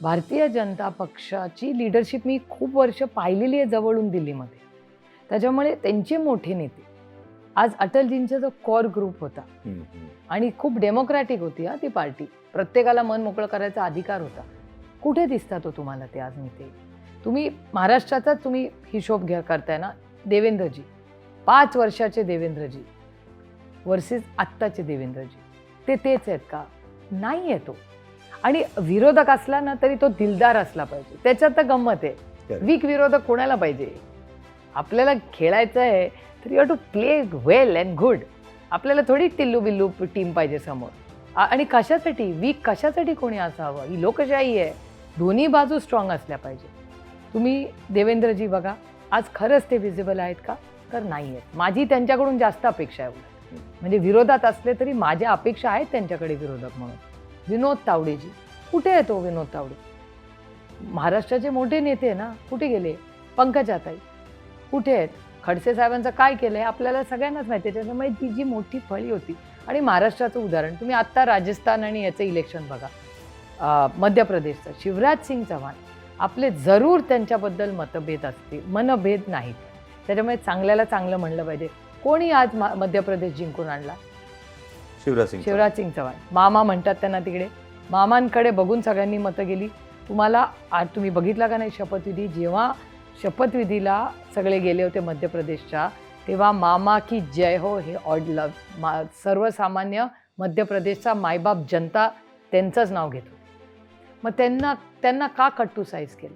भारतीय जनता पक्षाची लिडरशिप मी खूप वर्ष पाहिलेली आहे जवळून दिल्लीमध्ये. त्याच्यामुळे त्यांचे मोठे नेते आज अटलजींचा जो कॉर ग्रुप होता. आणि खूप डेमोक्रॅटिक होती हा ती पार्टी प्रत्येकाला मन मोकळं करायचा अधिकार होता. कुठे दिसतात हो तुम्हाला ते आज नेते? तुम्ही महाराष्ट्राचाच तुम्ही हिशोब घ्या करताय ना देवेंद्रजी. पाच वर्षाचे देवेंद्रजी वर्सेस आत्ताचे देवेंद्रजी. ते तेच आहेत का? नाही आहे तो. आणि विरोधक असला ना तरी तो दिलदार असला पाहिजे. त्याच्यात तर गंमत आहे. वीक विरोधक कोणाला पाहिजे? आपल्याला खेळायचं आहे तर you to play well and good आपल्याला थोडी टिल्लू बिल्लू टीम पाहिजे समोर. आणि कशासाठी? वीक कशासाठी कोणी असावं? ही लोकशाही आहे. दोन्ही बाजू स्ट्रॉंग असल्या पाहिजे. तुम्ही देवेंद्रजी बघा आज खरंच ते विजिबल आहेत का? तर नाही आहेत. माझी त्यांच्याकडून जास्त अपेक्षा आहे. म्हणजे विरोधात असले तरी माझ्या अपेक्षा आहेत त्यांच्याकडे विरोधक म्हणून. विनोद तावडेजी. कुठे आहे तो विनोद तावडे? महाराष्ट्राचे मोठे नेते ना कुठे गेले? पंकजाताई. कुठे आहेत? खडसे साहेबांचं काय केलंय? आपल्याला सगळ्यांनाच माहिती आहे. त्याच्यामुळे ती जी मोठी फळी होती. आणि महाराष्ट्राचं उदाहरण तुम्ही आत्ता राजस्थान आणि याचं इलेक्शन बघा. मध्य प्रदेशचं शिवराज सिंग चव्हाण आपले जरूर त्यांच्याबद्दल मतभेद असतील मनभेद नाहीत. त्याच्यामुळे चांगल्याला चांगलं म्हणलं पाहिजे. कोणी आज मध्य प्रदेश जिंकून आणला? शिवराज सिंग शिवराज सिंग चव्हाण मामा म्हणतात त्यांना तिकडे. मामांकडे बघून सगळ्यांनी मतं गेली. तुम्हाला आज तुम्ही बघितला का नाही शपथविधी? जेव्हा शपथविधीला सगळे गेले होते मध्य प्रदेशच्या तेव्हा मामा की जय हो हे ऑड लव मा सर्वसामान्य मध्य प्रदेशचा मायबाप जनता त्यांचंच नाव घेतो. मग त्यांना त्यांना का कट्टू साईज केलं?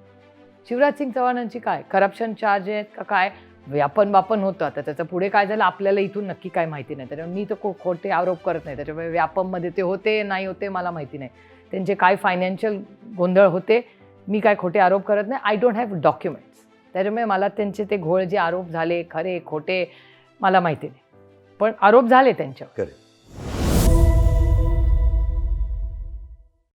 शिवराज सिंग चव्हाणांची काय? करप्शन चार्ज आहेत का काय? व्यापन वापन होतं. आता त्याचं पुढे काय झालं आपल्याला इथून नक्की काय माहिती नाही. त्याच्यामुळे मी तर खो खोटे आरोप करत नाही. त्याच्यामुळे व्यापममध्ये ते होते नाही होते मला माहिती नाही. त्यांचे काय फायनान्शियल गोंधळ होते मी काय खोटे आरोप करत नाही. आय डोंट हॅव डॉक्युमेंट्स त्याच्यामुळे मला त्यांचे ते घोळ जे आरोप झाले खरे खोटे मला माहिती नाही. पण आरोप झाले त्यांच्यावर.